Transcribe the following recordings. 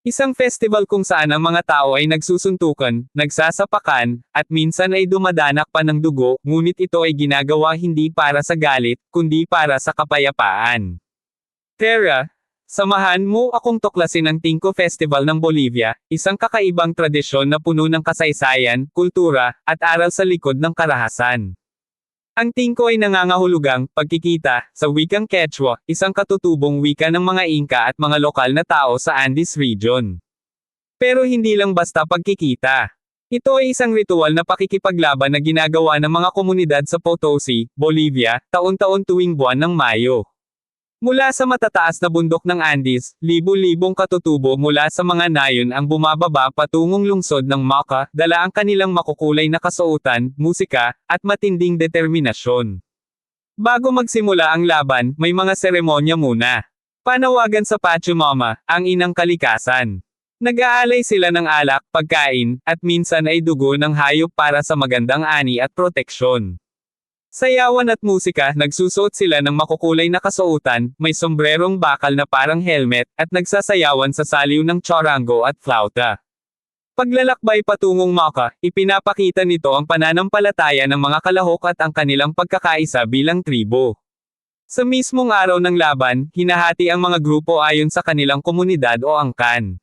Isang festival kung saan ang mga tao ay nagsusuntukan, nagsasapakan, at minsan ay dumadanak pa ng dugo, ngunit ito ay ginagawa hindi para sa galit, kundi para sa kapayapaan. Tara, samahan mo akong tuklasin ang Tingko Festival ng Bolivia, isang kakaibang tradisyon na puno ng kasaysayan, kultura, at aral sa likod ng karahasan. Ang tingko ay nangangahulugang pagkikita sa wikang Quechua, isang katutubong wika ng mga Inca at mga lokal na tao sa Andes region. Pero hindi lang basta pagkikita. Ito ay isang ritual na pakikipaglaban na ginagawa ng mga komunidad sa Potosi, Bolivia, taon-taon tuwing buwan ng Mayo. Mula sa matataas na bundok ng Andes, libu-libong katutubo mula sa mga nayon ang bumababa patungong lungsod ng Maca, dala ang kanilang makukulay na kasuotan, musika, at matinding determinasyon. Bago magsimula ang laban, may mga seremonya muna. Panawagan sa Pachamama, ang inang kalikasan. Nag-aalay sila ng alak, pagkain, at minsan ay dugo ng hayop para sa magandang ani at proteksyon. Sayawan at musika, nagsusuot sila ng makukulay na kasuotan, may sombrerong bakal na parang helmet, at nagsasayawan sa saliw ng charango at flauta. Paglalakbay patungong Maka, ipinapakita nito ang pananampalataya ng mga kalahok at ang kanilang pagkakaisa bilang tribo. Sa mismong araw ng laban, hinahati ang mga grupo ayon sa kanilang komunidad o angkan.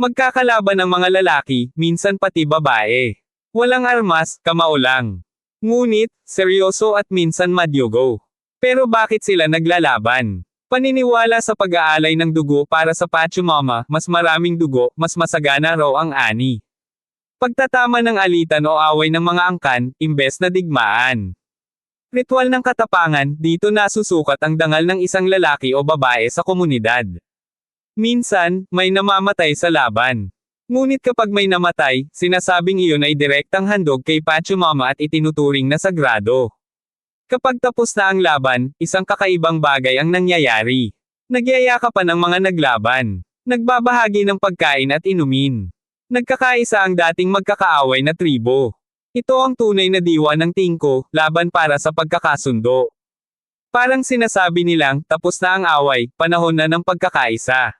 Magkakalaban ang mga lalaki, minsan pati babae. Walang armas, kamao lang. Ngunit, seryoso at minsan madyogo. Pero bakit sila naglalaban? Paniniwala sa pag-aalay ng dugo para sa Pachamama, mas maraming dugo, mas masagana raw ang ani. Pagtatama ng alitan o away ng mga angkan, imbes na digmaan. Ritual ng katapangan, dito nasusukat ang dangal ng isang lalaki o babae sa komunidad. Minsan, may namamatay sa laban. Ngunit kapag may namatay, sinasabing iyon ay direktang handog kay Pachamama at itinuturing na sagrado. Kapag tapos na ang laban, isang kakaibang bagay ang nangyayari. Nagyayakapan ang mga naglaban. Nagbabahagi ng pagkain at inumin. Nagkakaisa ang dating magkakaaway na tribo. Ito ang tunay na diwa ng tingko, laban para sa pagkakasundo. Parang sinasabi nilang, tapos na ang away, panahon na ng pagkakaisa.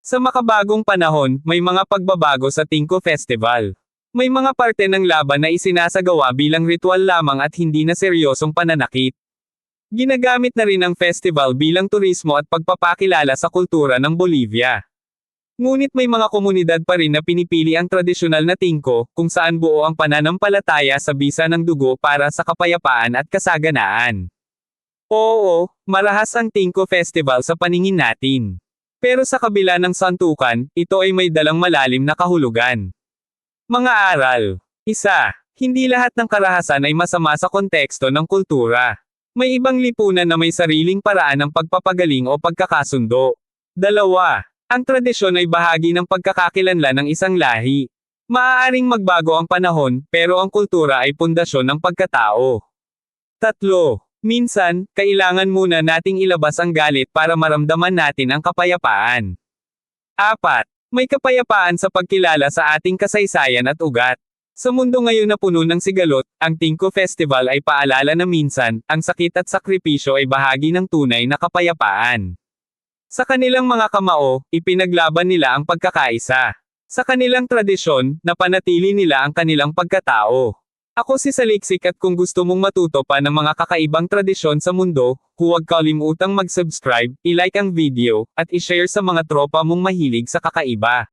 Sa makabagong panahon, may mga pagbabago sa Tingko Festival. May mga parte ng laban na isinasagawa bilang ritual lamang at hindi na seryosong pananakit. Ginagamit na rin ang festival bilang turismo at pagpapakilala sa kultura ng Bolivia. Ngunit may mga komunidad pa rin na pinipili ang tradisyonal na tingko, kung saan buo ang pananampalataya sa bisa ng dugo para sa kapayapaan at kasaganaan. Oo, marahas ang Tingko Festival sa paningin natin. Pero sa kabila ng santukan, ito ay may dalang malalim na kahulugan. Mga aral. Isa, hindi lahat ng karahasan ay masama sa konteksto ng kultura. May ibang lipunan na may sariling paraan ng pagpapagaling o pagkakasundo. Dalawa, ang tradisyon ay bahagi ng pagkakakilanlan ng isang lahi. Maaaring magbago ang panahon, pero ang kultura ay pundasyon ng pagkatao. Tatlo, minsan, kailangan muna nating ilabas ang galit para maramdaman natin ang kapayapaan. Apat, may kapayapaan sa pagkilala sa ating kasaysayan at ugat. Sa mundo ngayon na puno ng sigalot, ang Tingko Festival ay paalala na minsan, ang sakit at sakripisyo ay bahagi ng tunay na kapayapaan. Sa kanilang mga kamao, ipinaglaban nila ang pagkakaisa. Sa kanilang tradisyon, napanatili nila ang kanilang pagkatao. Ako si Saliksik at kung gusto mong matuto pa ng mga kakaibang tradisyon sa mundo, huwag kalimutang mag-subscribe, i-like ang video, at i-share sa mga tropa mong mahilig sa kakaiba.